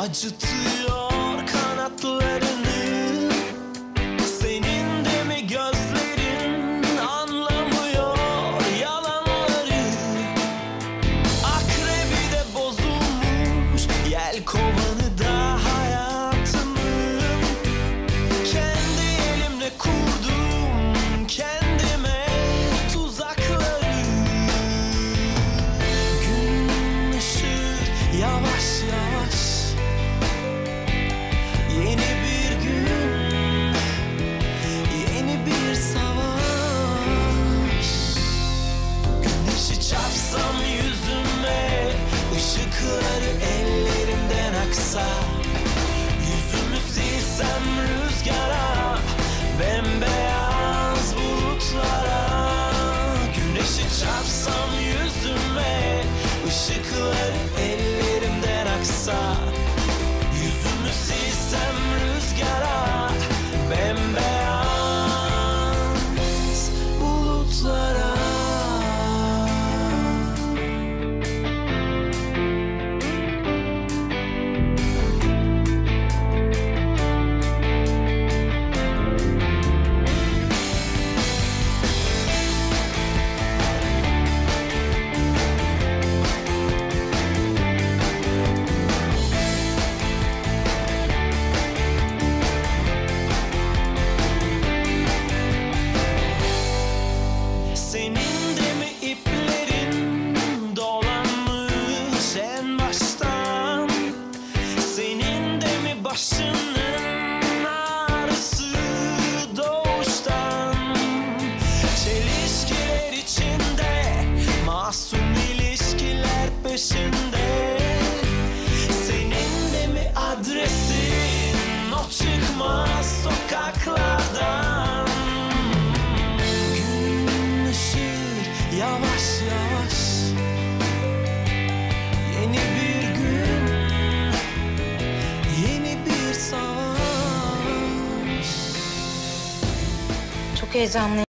acıtıyor. you could. masum ilişkiler peşinde. Senin de mi adresin? O çıkmaz sokaklardan. Gün ışır yavaş yavaş. Yeni bir gün Yeni bir savaş. Çok heyecanlıyım.